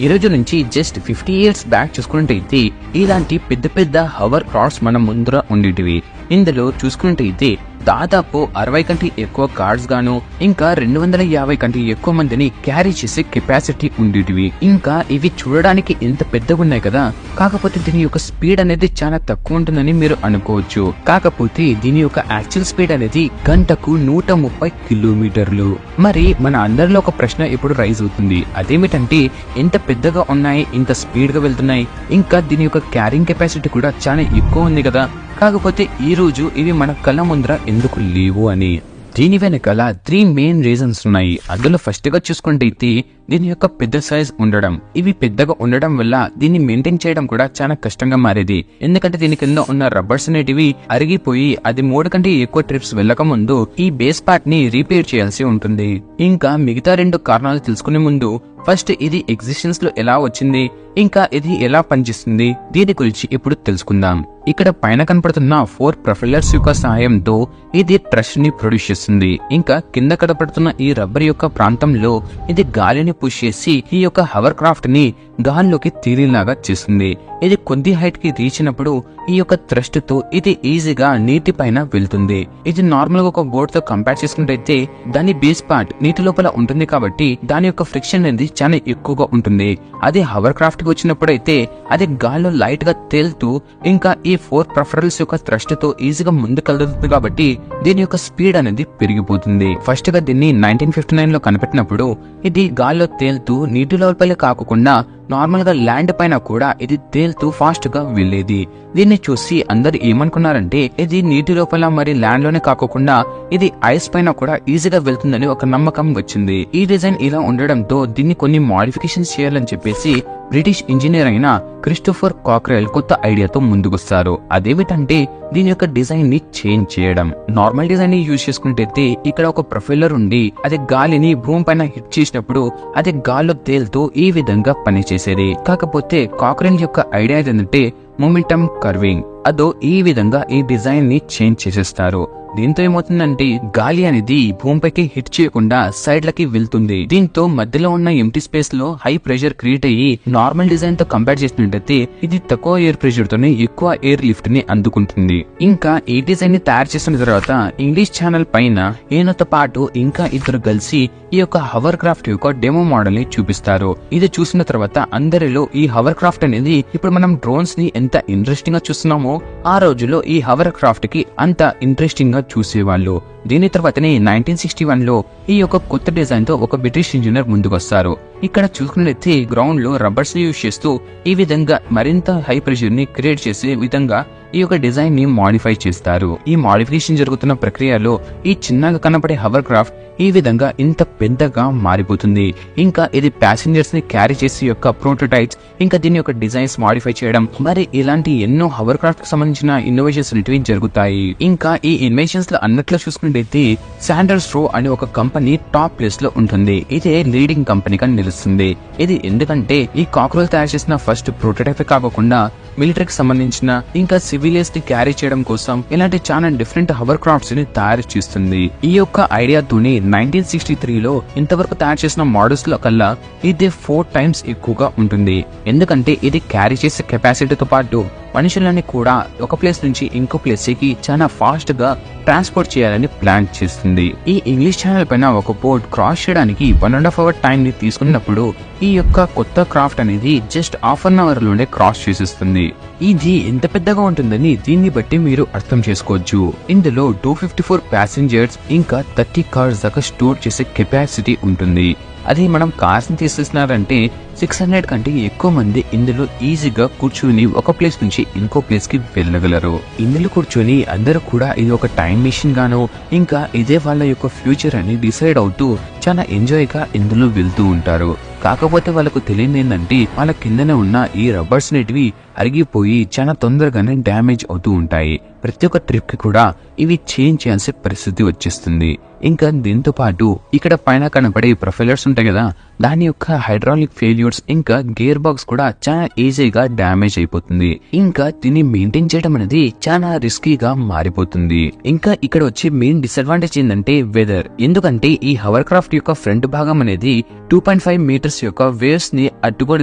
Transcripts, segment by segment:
ఈ రోజు నుంచి జస్ట్ ఫిఫ్టీ ఇయర్స్ బ్యాక్ చూసుకున్నట్టయితే ఇలాంటి పెద్ద పెద్ద హవర్ క్రాఫ్ట్స్ మన ముందర ఉండేటివి. ఇందులో చూసుకున్నట్టయితే దాదాపు అరవై కంటే ఎక్కువ కార్డ్స్ గాను ఇంకా రెండు వందల యాభై కంటే ఎక్కువ మందిని క్యారీ చేసే కెపాసిటీ ఉండేటివి. ఇంకా ఇవి చూడడానికి ఎంత పెద్దగా ఉన్నాయి కదా? కాకపోతే దీని యొక్క స్పీడ్ అనేది చాలా తక్కువ ఉంటుందని మీరు అనుకోవచ్చు. కాకపోతే దీని యొక్క యాక్చువల్ స్పీడ్ అనేది గంటకు నూట ముప్పై కిలోమీటర్లు. మరి మన అందరిలో ఒక ప్రశ్న ఇప్పుడు రైజ్ అవుతుంది. అదేమిటంటే ఎంత పెద్దగా ఉన్నాయి ఇంత స్పీడ్గా వెళ్తున్నాయి? ఇంకా దీని యొక్క క్యారింగ్ కెపాసిటీ కూడా చాలా ఎక్కువ ఉంది కదా. కాకపోతే ఈ రోజు ఇవి మన కళ్ళ ముందర ఎందుకు లేవు అని. దీని వెనకాల త్రీ మెయిన్ రీజన్స్ ఉన్నాయి. అందులో ఫస్ట్గా చూసుకుంటే దీని యొక్క పెద్ద సైజ్ ఉండడం. ఇవి పెద్దగా ఉండడం వల్ల దీన్ని మెయింటైన్ చేయడం కూడా చాలా కష్టంగా మారేది. ఎందుకంటే దీని కింద ఉన్న రబ్బర్స్ అనేటివి అరిగిపోయి అది మూడు కంటే ఎక్కువ ట్రిప్స్ వెళ్ళక ముందు ఈ బేస్ పార్ట్ని రిపేర్ చేయాల్సి ఉంటుంది. ఇంకా మిగతా రెండు కారణాలు తెలుసుకునే ముందు ఫస్ట్ ఇది ఎగ్జిస్టెన్స్లో ఎలా వచ్చింది ఇంకా ఇది ఎలా పనిచేస్తుంది దీని గురించి ఇప్పుడు తెలుసుకుందాం. ఇక్కడ పైన కనపడుతున్న ఫోర్ ప్రొఫైలర్స్ యొక్క సహాయంతో ఇది ట్రస్ట్ని ప్రొడ్యూస్ చేస్తుంది. ఇంకా కింద కనపడుతున్న ఈ రబ్బర్ యొక్క ప్రాంతంలో ఇది గాలిని పుష్ చేసి ఈ యొక్క హవర్ క్రాఫ్ట్ని గాల్లోకి తీరిలాగా చేస్తుంది ఇది కొద్ది హైట్కి తీసినప్పుడు ఈ యొక్క థ్రస్ట్తో ఇది ఈజీగా నీటి పైన వెళ్తుంది. ఇది నార్మల్గా ఒక బోట్తో కంపేర్ చేసుకుంటే దాని బేస్ పార్ట్ నీటి లోపల ఉంటుంది కాబట్టి దాని యొక్క ఫ్రిక్షన్ అనేది చాలా ఎక్కువగా ఉంటుంది. అది హవర్ క్రాఫ్ట్కి వచ్చినప్పుడు అయితే అది గాల్లో లైట్గా తేలుతూ ఇంకా ఈ ఫోర్ ప్రఫరల్స్ యొక్క థ్రస్ట్తో ఈజీగా ముందుకెళ్తుంది కాబట్టి దీని యొక్క స్పీడ్ అనేది పెరిగిపోతుంది. ఫస్ట్గా దీన్ని నైన్టీన్ ఫిఫ్టీ నైన్లో కనిపెట్టినప్పుడు ఇది గాల్లో తేలుతూ నీటి లోపలే కాకుండా నార్మల్గా ల్యాండ్ పైన కూడా ఇది తేలుతూ ఫాస్ట్గా వెళ్ళేది. దీన్ని చూసి అందరు ఏమనుకున్నారంటే ఇది నీటి లోపల మరి ల్యాండ్లోనే కాకుండా ఇది ఐస్ పైన కూడా ఈజీగా వెళ్తుందని ఒక నమ్మకం వచ్చింది. ఈ డిజైన్ ఇలా ఉండడంతో దీన్ని కొన్ని మాడిఫికేషన్స్ చేయాలని చెప్పేసి బ్రిటిష్ ఇంజనీర్ అయిన క్రిస్టోఫర్ కాక్రెల్ కొత్త ఐడియాతో ముందుకొస్తారు. అదేమిటంటే దీని యొక్క డిజైన్ని చేంజ్ చేయడం. నార్మల్ డిజైన్ని యూజ్ చేసుకుంటే ఇక్కడ ఒక ప్రొఫెల్లర్ ఉండి అది గాలిని భూమి పైన హిట్ చేసినప్పుడు అది గాల్లో తేలుతూ ఈ విధంగా పనిచేసేది. కాకపోతే కాక్రెల్ యొక్క ఐడియా ఏంటంటే మొమెంటమ్ కర్వింగ్. అదో ఈ విధంగా ఈ డిజైన్ని చేంజ్ చేసేస్తారు. దీంతో ఏమవుతుందంటే గాలి అనేది భూమిపైకి హిట్ చేయకుండా సైడ్ లకి వెళ్తుంది. దీంతో మధ్యలో ఉన్న ఎంటీ స్పేస్లో హై ప్రెషర్ క్రియేట్ అయ్యి నార్మల్ డిజైన్తో కంపేర్ చేసినట్టయితే ఇది తక్కువ ఎయిర్ ప్రెషర్ తోనే ఎక్కువ ఎయిర్ లిఫ్ట్ని అందుకుంటుంది. ఇంకా ఈ డిజైన్ని తయారు చేసిన తర్వాత ఇంగ్లీష్ ఛానల్ పైన ఈయనతో పాటు ఇంకా ఇద్దరు కలిసి ఈ యొక్క హవర్ క్రాఫ్ట్ యొక్క డెమో మోడల్ని చూపిస్తారు. ఇది చూసిన తర్వాత అందరిలో ఈ హవర్ క్రాఫ్ట్ అనేది ఇప్పుడు మనం డ్రోన్స్ని ఎంత ఇంట్రెస్టింగ్గా చూస్తున్నామో ఆ రోజుల్లో ఈ హవర్ క్రాఫ్ట్కి అంత ఇంట్రెస్టింగ్గా చూసేవాళ్ళు. దీని తర్వాతనే నైన్టీన్ సిక్స్టీ వన్లో ఈ యొక్క కొత్త డిజైన్తో ఒక బ్రిటిష్ ఇంజనీర్ ముందుకొస్తారు. ఇక్కడ చూసుకున్నట్లయితే గ్రౌండ్లో రబ్బర్స్ యూజ్ చేస్తూ ఈ విధంగా మరింత హై ప్రెషర్ని క్రియేట్ చేసే విధంగా ఈ యొక్క డిజైన్ని మాడిఫై చేస్తారు. ఈ మాడిఫికేషన్ జరుగుతున్న ప్రక్రియలో ఈ చిన్నగా కనపడే హవర్ క్రాఫ్ట్ ఈ విధంగా ఇంత పెద్దగా మారిపోతుంది. ఇంకా ఇది ప్యాసింజర్స్ని క్యారీ చేసే యొక్క ప్రోటోటైప్స్ ఇంకా దీని యొక్క డిజైన్స్ మాడిఫై చేయడం మరి ఇలాంటి ఎన్నో హవర్ క్రాఫ్ట్కి సంబంధించిన ఇన్నోవేషన్స్ అనేటివి జరుగుతాయి. ఇంకా ఈ ఇన్వెషన్స్లో అన్నట్లు చూసుకున్నట్టయితే శాండర్స్ రో అనే ఒక కంపెనీ టాప్ ప్లేస్లో ఉంటుంది. ఇదే లీడింగ్ కంపెనీగా నిలుస్తుంది. ఇది ఎందుకంటే ఈ కాక్రోల్ తయారు చేసిన ఫస్ట్ ప్రోటోటైప్ కాకుండా మిలిటరీకి సంబంధించిన ఇంకా సివిలియన్స్ని క్యారీ చేయడం కోసం ఇలాంటి చాలా డిఫరెంట్ హవర్ క్రాఫ్ట్స్ని తయారు చేస్తుంది. ఈ యొక్క ఐడియాతోనే నైన్టీన్ సిక్స్టీ త్రీలో ఇంతవరకు తయారు చేసిన మోడల్స్లో కల్లా ఇది ఫోర్ టైమ్స్ ఎక్కువగా ఉంటుంది. ఎందుకంటే ఇది క్యారీ చేసే కెపాసిటీతో పాటు మనుషులని కూడా ఒక ప్లేస్ నుంచి ఇంకో ప్లేస్కి చాలా ఫాస్ట్గా ట్రాన్స్పోర్ట్ చేయాలని ప్లాన్ చేస్తుంది. ఈ ఇంగ్లీష్ ఛానల్ పైన ఒక బోర్డ్ క్రాస్ చేయడానికి one and half hour time ని తీసుకున్నప్పుడు ఈ యొక్క కొత్త క్రాఫ్ట్ అనేది జస్ట్ హాఫ్ అన్ అవర్లోనే క్రాస్ చేసేస్తుంది. ఇది ఎంత పెద్దగా ఉంటుందని దీన్ని బట్టి మీరు అర్థం చేసుకోవచ్చు. ఇందులో టూ ఫిఫ్టీ ఫోర్ ప్యాసింజర్స్ ఇంకా థర్టీ కార్స్ దాకా స్టోర్ చేసే కెపాసిటీ ఉంటుంది. అది మనం కార్స్ని తీసేసినారంటే సిక్స్ హండ్రెడ్ కంటే ఎక్కువ మంది ఇందులో ఈజీగా కూర్చుని ఒక ప్లేస్ నుంచి ఇంకో ప్లేస్కి వెళ్ళగలరు. ఇందులో కూర్చొని అందరూ కూడా ఇది ఒక టైం మిషన్ గాను ఇంకా ఇదే వాళ్ళ యొక్క ఫ్యూచర్ అని డిసైడ్ అవుతూ చాలా ఎంజాయ్గా ఇందులో వెళ్తూ ఉంటారు. కాకపోతే వాళ్ళకు తెలియని ఏంటంటే వాళ్ళ కిందనే ఉన్న ఈ రబ్బర్స్ అనేటివి అరిగిపోయి చాలా తొందరగానే డ్యామేజ్ అవుతూ ఉంటాయి. ప్రతి ఒక్క ట్రిప్కి కూడా ఇవి చేంజ్ చేయాల్సిన పరిస్థితి వచ్చేస్తుంది. ఇంకా దీంతో పాటు ఇక్కడ పైన కనపడే ప్రొఫైలర్స్ ఉంటాయి కదా దాని యొక్క హైడ్రాలిక్ ఫెయిల్యూర్స్ ఇంకా గేర్ బాక్స్ కూడా చాలా ఈజీగా డ్యామేజ్ అయిపోతుంది. ఇంకా దీన్ని మెయింటైన్ చేయడం అనేది చాలా రిస్కీగా మారిపోతుంది. ఇంకా ఇక్కడ వచ్చి మెయిన్ డిసడ్వాంటేజ్ ఏంటంటే వెదర్ ఎందుకంటే ఈ హవర్ క్రాఫ్ట్ యొక్క ఫ్రంట్ భాగం అనేది టూ పాయింట్ ఫైవ్ మీటర్స్ యొక్క వేవ్స్ని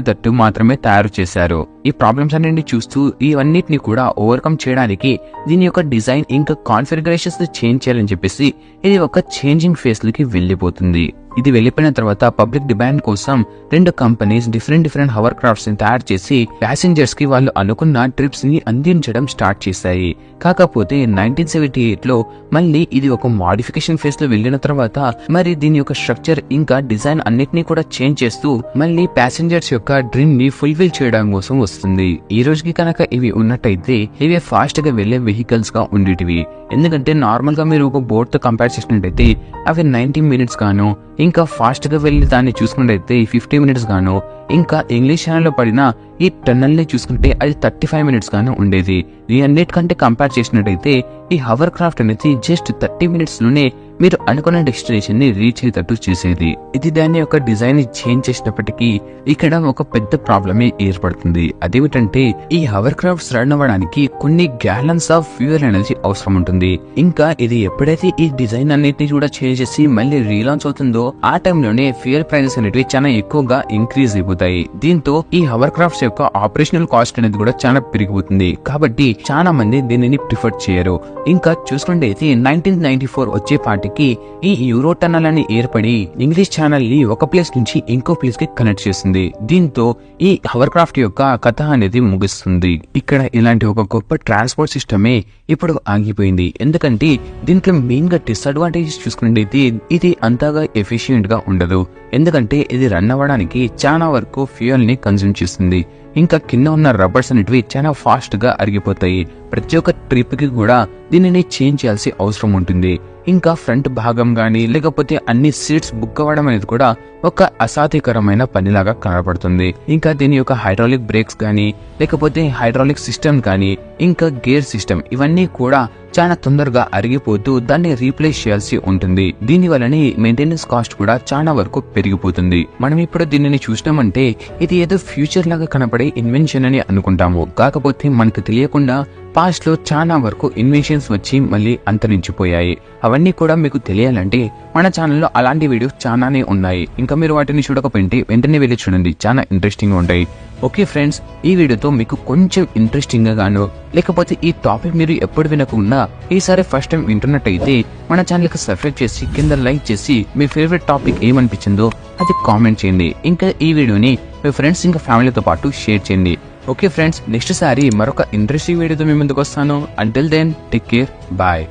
తట్టు మాత్రమే తయారు చేశారు. ఈ ప్రాబ్లమ్స్ అన్నింటినీ చూస్తూ ఇవన్నిటిని కూడా ఓవర్కమ్ చేయడానికి దీని యొక్క డిజైన్ ఇంకా కాన్ఫిగరేషన్స్ చేంజ్ చేయాలని చెప్పేసి ఇది ఒక చేంజింగ్ ఫేస్ లకి వెళ్ళిపోతుంది. ఇది వెళ్ళిపోయిన తర్వాత పబ్లిక్ డిమాండ్ కోసం రెండు కంపెనీస్ డిఫరెంట్ డిఫరెంట్ హవర్ క్రాఫ్ట్స్ని తయారు చేసి ప్యాసింజర్స్కి వాళ్ళు అనుకున్న ట్రిప్స్ని అందించడం స్టార్ట్ చేశాయి. కాకపోతే నైన్టీన్ సెవెంటీ ఎయిట్లో మళ్ళీ ఇది ఒక మాడిఫికేషన్ ఫేస్లో వెళ్ళిన తర్వాత మరి దీని యొక్క స్ట్రక్చర్ ఇంకా డిజైన్ అన్నిటినీ కూడా చేంజ్ చేస్తూ మళ్ళీ ప్యాసింజర్స్ యొక్క డ్రీమ్ని ఫుల్ఫిల్ చేయడం కోసం వస్తుంది. ఈ రోజుకి కనుక ఇవి ఉన్నట్టయితే ఇవి ఫాస్ట్గా వెళ్ళే వెహికల్స్గా ఉండేటివి. ఎందుకంటే నార్మల్గా మీరు ఒక బోట్తో కంపేర్ చేసినట్టయితే అవి నైన్టీ మినిట్స్ గాను ఇంకా ఫాస్ట్గా వెళ్ళి దాన్ని చూసుకున్నట్టయితే ఫిఫ్టీ మినిట్స్ గాను ఇంకా ఇంగ్లీష్ ఛానల్లో పడిన ఈ టన్నల్ని చూసుకుంటే అది థర్టీ ఫైవ్ మినిట్స్ గాను ఉండేది. ఈ అన్నిటికంటే కంపేర్ చేసినట్టయితే ఈ హవర్ క్రాఫ్ట్ అనేది జస్ట్ థర్టీ మినిట్స్లోనే మీరు అనుకున్న డెస్టినేషన్ని రీచ్ అయ్యేటట్టు చేసేది. ఇది దాని యొక్క డిజైన్ని చేంజ్ చేసినప్పటికీ ఇక్కడ ఒక పెద్ద ప్రాబ్లమే ఏర్పడుతుంది. అదేమిటంటే ఈ హవర్ క్రాఫ్ట్స్ రన్ అవ్వడానికి కొన్ని గ్యాలన్స్ ఆఫ్ ఫ్యూయల్ ఎనర్జీ అవసరం ఉంటుంది. ఇంకా ఇది ఎప్పుడైతే ఈ డిజైన్ అన్నిటిని కూడా చేంజ్ చేసి మళ్ళీ రీలాంచ్ అవుతుందో ఆ టైంలోనే ఫ్యూయల్ ప్రైజెస్ అనేవి చాలా ఎక్కువగా ఇంక్రీజ్ అయిపోతాయి. దీంతో ఈ హవర్ క్రాఫ్ట్స్ యొక్క ఆపరేషనల్ కాస్ట్ అనేది కూడా చాలా పెరిగిపోతుంది. కాబట్టి చాలా మంది దీనిని ప్రిఫర్ చేయరు. ఇంకా చూసుకుంటే అయితే నైన్టీన్ నైన్టీ ఫోర్ వచ్చే పాటికి ఈ యూరో టన్నల్ అని ఏర్పడి ఇంగ్లీష్ ఛానల్ని ఒక ప్లేస్ నుంచి ఇంకో ప్లేస్కి కనెక్ట్ చేస్తుంది దీంతో ఈ హవర్ క్రాఫ్ట్ యొక్క కథ అనేది ముగుస్తుంది. ఇక్కడ ఇలాంటి ఒక గొప్ప ట్రాన్స్పోర్ట్ సిస్టమే ఇప్పుడు ఆగిపోయింది. ఎందుకంటే దీంట్లో మెయిన్గా డిసడ్వాంటేజెస్ చూసుకున్నట్టయితే ఇది అంతగా ఎఫిషియెంట్గా ఉండదు. ఎందుకంటే ఇది రన్ అవ్వడానికి చాలా వరకు ఫ్యూయల్ని కన్జ్యూమ్ చేస్తుంది. ఇంకా కింద ఉన్న రబ్బర్స్ అనేటివి చాలా ఫాస్ట్గా అరిగిపోతాయి. ప్రతి ఒక్క ట్రిప్కి కూడా దీనిని చేంజ్ చేయాల్సి అవసరం ఉంటుంది. ఇంకా ఫ్రంట్ భాగం గానీ లేకపోతే అన్ని సీట్స్ బుక్ అవ్వడం అనేది కూడా ఒక అసాధ్యకరమైన పనిలాగా కనబడుతుంది. ఇంకా దీని యొక్క హైడ్రాలిక్ బ్రేక్స్ కానీ లేకపోతే హైడ్రాలిక్ సిస్టమ్ కానీ ఇంకా గేర్ సిస్టమ్ ఇవన్నీ కూడా చాలా తొందరగా అరిగిపోతూ దాన్ని రీప్లేస్ చేయాల్సి ఉంటుంది. దీని వలనే మెయింటెనెన్స్ కాస్ట్ కూడా చాలా వరకు పెరిగిపోతుంది. మనం ఇప్పుడు దీనిని చూసినామంటే ఇది ఏదో ఫ్యూచర్ లాగా కనపడే ఇన్వెన్షన్ అని అనుకుంటాము. కాకపోతే మనకు తెలియకుండా పాస్ట్లో చాలా వరకు ఇన్వెన్షన్స్ వచ్చి మళ్ళీ అంతరించిపోయాయి. అవన్నీ కూడా మీకు తెలియాలంటే మన ఛానల్లో అలాంటి వీడియోస్ చాలానే ఉన్నాయి. ఇంకా మీరు వాటిని చూడకపోయింటే వెంటనే వెళ్ళి చూడండి. చాలా ఇంట్రెస్టింగ్ ఉంటాయి. ఓకే ఫ్రెండ్స్ ఈ వీడియోతో మీకు కొంచెం ఇంట్రెస్టింగ్గా గాను లేకపోతే ఈ టాపిక్ మీరు ఎప్పుడు వినకుండా ఈసారి ఫస్ట్ టైం వింటున్నట్టయితే మన ఛానల్కి సబ్స్క్రైబ్ చేసి కింద లైక్ చేసి మీ ఫేవరెట్ టాపిక్ ఏమనిపించిందో అది కామెంట్ చేయండి. ఇంకా ఈ వీడియోని మీ ఫ్రెండ్స్ ఇంకా ఫ్యామిలీతో పాటు షేర్ చేయండి. ఓకే ఫ్రెండ్స్ నెక్స్ట్ సారి మరొక ఇంట్రెస్టింగ్ వీడియోతో మీ ముందుకు వస్తాను. Until then take care bye